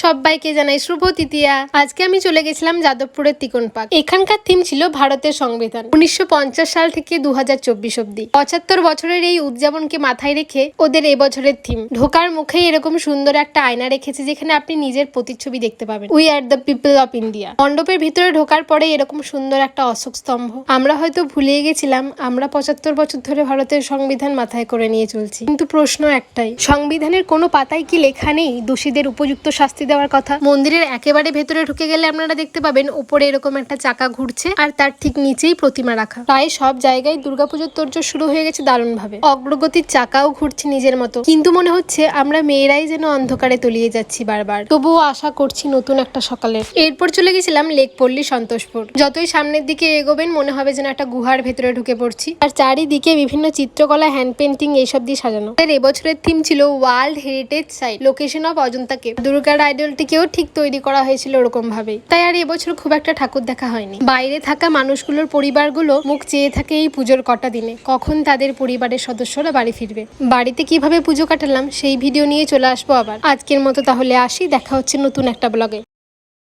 সবাইকে জানাই শুভ তৃতীয়া। আজকে আমি চলে গেছিলাম যাদবপুরের তিকন পার্ক। এখানকার থিম ছিল ভারতের সংবিধান। উনিশশো পঞ্চাশ সাল থেকে দু হাজার চব্বিশ অব্দি পঁচাত্তর বছরের এই উদযাপনকে মাথায় রেখে ওদের এবছরের থিম ঢোকার মুখেই এরকম সুন্দর একটা আয়না রেখেছে যেখানে আপনি নিজের প্রতিচ্ছবি দেখতে পাবেন। We are the people of India মণ্ডপের ভিতরে ঢোকার পরে এরকম সুন্দর একটা অশোক স্তম্ভ। আমরা হয়তো ভুলিয়ে গেছিলাম, আমরা পঁচাত্তর বছর ধরে ভারতের সংবিধান মাথায় করে নিয়ে চলছি। কিন্তু প্রশ্ন একটাই, সংবিধানের কোনো পাতায় কি লেখা নেই? দোষীদের উপযুক্ত শাস্তি দেওয়ার কথা। মন্দিরের একেবারে ভেতরে ঢুকে গেলে আপনারা দেখতে পাবেন উপরে এরকম একটা চাকা ঘুরছে আর তার ঠিক নিচেই প্রতিমা রাখা। প্রায় সব জায়গায় দুর্গাপুজোর তোরজোর শুরু হয়ে গেছে দারুণ ভাবে অগ্রগতির চাকাও ঘুরছে নিজের মতো। কিন্তু মনে হচ্ছে আমরা মেয়েরাই যেন অন্ধকারে তলিয়ে যাচ্ছি বারবার। তবুও আশা করছি নতুন একটা সকালের। এরপর চলে গেছিলাম লেক পল্লী সন্তোষপুর। যতই সামনের দিকে এগোবেন, মনে হবে যেন একটা গুহার ভেতরে ঢুকে পড়ছি। আর চারিদিকে বিভিন্ন চিত্রকলা হ্যান্ড পেন্টিং এইসব দিয়ে সাজানো। এর এবছরের থিম ছিল world heritage site location of Ajanta cave দুর্গার আইডলটিকেও ঠিক তৈরি করা হয়েছিল ওরকম ভাবে তাই আর এবছর খুব একটা ঠাকুর দেখা হয়নি। বাইরে থাকা মানুষগুলোর পরিবারগুলো মুখ চেয়ে থাকে এই পুজোর কটা দিনে। কখন তাদের পরিবারের সদস্যরা বাড়ি ফিরবে? বাড়িতে কীভাবে পুজো কাটালাম? সেই ভিডিও নিয়ে চলে আসব আবার। আজকের মতো তাহলে আসি। দেখা হচ্ছে নতুন একটা ব্লগে।